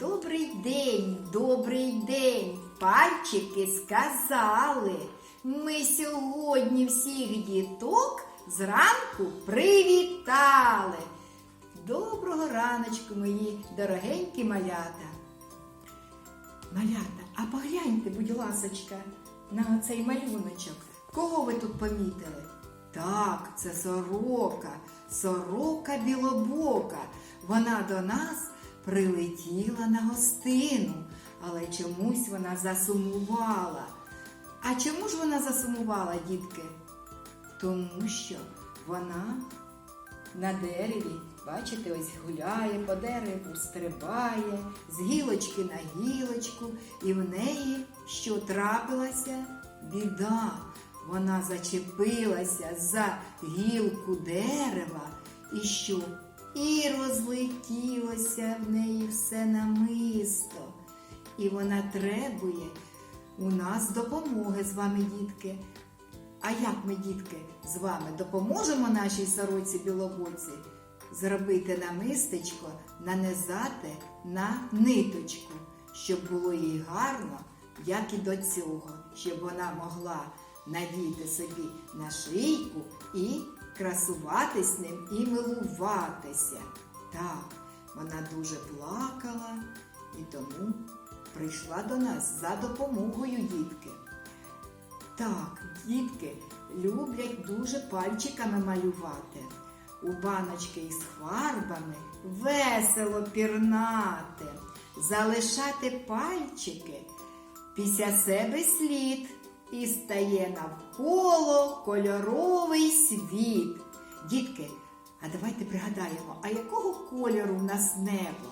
Добрий день, добрий день, пальчики сказали. Ми сьогодні всіх діток зранку привітали. Доброго раночку, мої дорогенькі малята. Малята, а погляньте, будь ласочка, на оцей малюночок. Кого ви тут помітили? Так, це сорока, сорока білобока. Вона до нас прилетіла на гостину, але чомусь вона засумувала. А чому ж вона засумувала, дітки? Тому що вона на дереві, бачите, ось гуляє по дереву, стрибає з гілочки на гілочку, і в неї що трапилася? Біда. Вона зачепилася за гілку дерева і що? І розлетілося в неї все намисто. І вона требує у нас допомоги з вами, дітки. А як ми, дітки, з вами допоможемо нашій сороці білобоці зробити намистечко, нанизати на ниточку, щоб було їй гарно, як і до цього, щоб вона могла надіти собі на шийку і красуватись ним і милуватися. Так, вона дуже плакала і тому прийшла до нас за допомогою дітки. Так, дітки люблять дуже пальчиками малювати. У баночки із фарбами весело пірнати, залишати пальчики після себе слід і стає навколо кольоровий світ. Дітки, а давайте пригадаємо, а якого кольору в нас небо?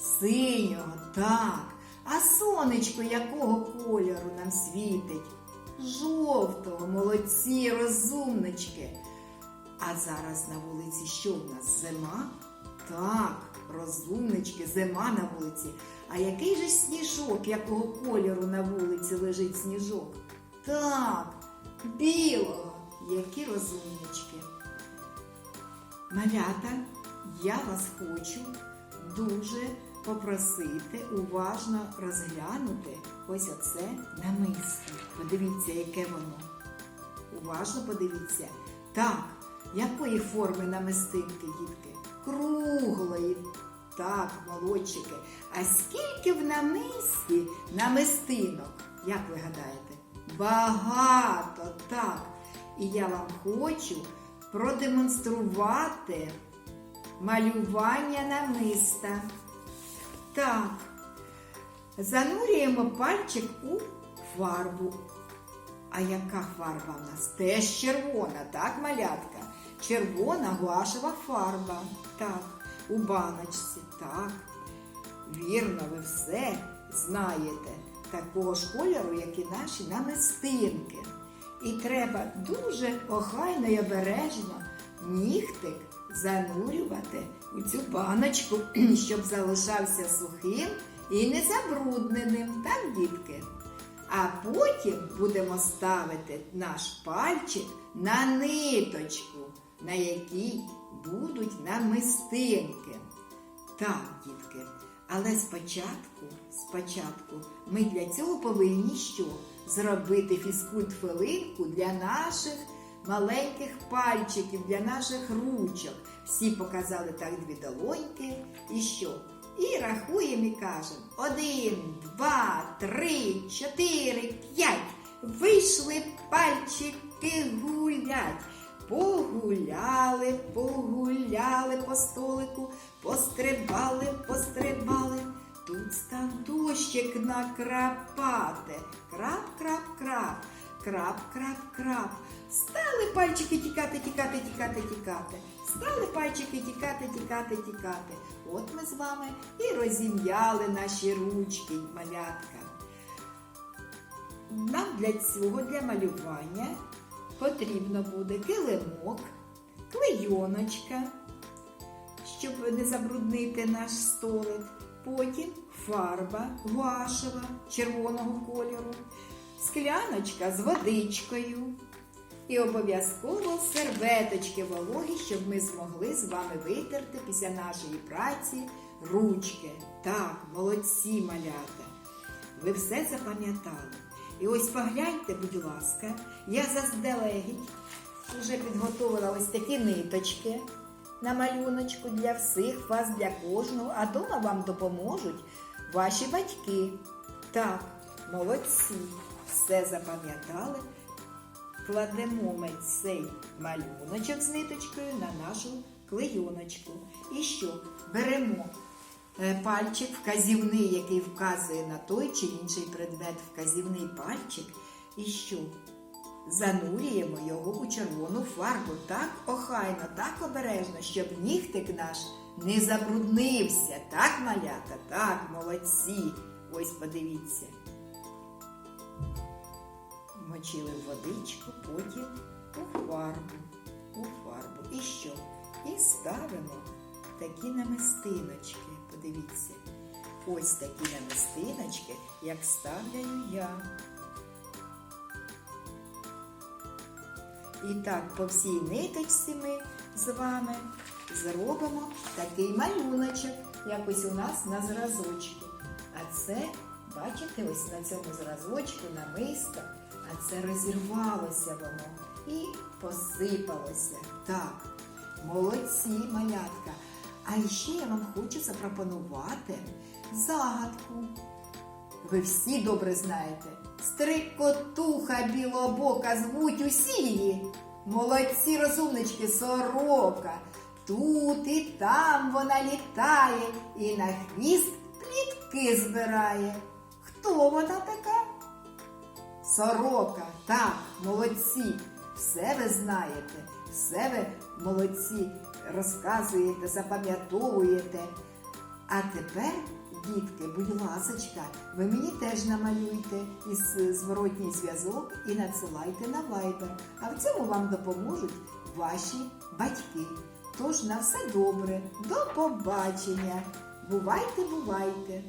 Синього, так. А сонечко якого кольору нам світить? Жовтого, молодці, розумнички. А зараз на вулиці що в нас? Зима? Так, розумнички, зима на вулиці. А який же сніжок, якого кольору на вулиці лежить сніжок? Так, білого, які розумнички. Малята, я вас хочу дуже попросити уважно розглянути ось оце намисто. Подивіться, яке воно. Уважно подивіться. Так, якої форми намистинки, дітки? Круглої. Так, молодчики. А скільки в намисті намистинок? Як ви гадаєте? Багато, так. І я вам хочу продемонструвати малювання намиста. Так, занурюємо пальчик у фарбу. А яка фарба в нас? Теж червона, так, малятка? Червона гуашева фарба. Так, у баночці, так. Вірно, ви все знаєте такого ж кольору, як і наші намистинки. І треба дуже охайно і обережно нігтик занурювати у цю баночку, щоб залишався сухим і не забрудненим, так, дітки? А потім будемо ставити наш пальчик на ниточку, на якій будуть намистинки. Так, дітки, але спочатку, спочатку ми для цього повинні що? Зробити фізкульт-хвилинку для наших маленьких пальчиків, для наших ручок. Всі показали так дві долоньки. І що? І рахуємо і кажемо: один, два, три, чотири, п'ять. Вийшли пальчики гулять. Погуляли, погуляли по столику, пострибали, пострибали. Тут став дощик накрапати. Крап, крап, крап, крап, крап, крап. Стали пальчики тікати, тікати, тікати, тікати. Стали пальчики тікати, тікати, тікати. От ми з вами і розім'яли наші ручки, малятка. Нам для цього, для малювання, потрібно буде килимок, клейоночка, щоб не забруднити наш столик. Потім фарба гуашева червоного кольору, скляночка з водичкою. І обов'язково серветочки вологі, щоб ми змогли з вами витерти після нашої праці ручки. Так, молодці малята. Ви все запам'ятали. І ось погляньте, будь ласка, я заздалегідь вже підготувала ось такі ниточки на малюночку для всіх вас, для кожного, а дома вам допоможуть ваші батьки. Так, молодці, все запам'ятали. Кладемо ми цей малюночок з ниточкою на нашу клейоночку. І що? Беремо пальчик вказівний, який вказує на той чи інший предмет, вказівний пальчик. І що? Занурюємо його у червону фарбу так охайно, так обережно, щоб нігтик наш не забруднився. Так, малята? Так, молодці. Ось подивіться. Мочили водичку, потім у фарбу. У фарбу. І що? І ставимо такі намистиночки. Подивіться. Ось такі намистиночки, як ставляю я. І так по всій ниточці ми з вами зробимо такий малюночок, як ось у нас на зразочку. А це, бачите, ось на цьому зразочку намисто, а це розірвалося воно і посипалося. Так, молодці, малятка. А ще я вам хочу запропонувати загадку. Ви всі добре знаєте. Стрикотуха білобока звуть усі її. Молодці розумнички сорока. Тут і там вона літає і на хвіст плітки збирає. Хто вона така? Сорока, так, молодці. Все ви знаєте, все ви молодці розказуєте, запам'ятовуєте. А тепер, дітки, будь ласочка, ви мені теж намалюйте із зворотній зв'язок і надсилайте на вайбер. А в цьому вам допоможуть ваші батьки. Тож на все добре, до побачення. Бувайте, бувайте!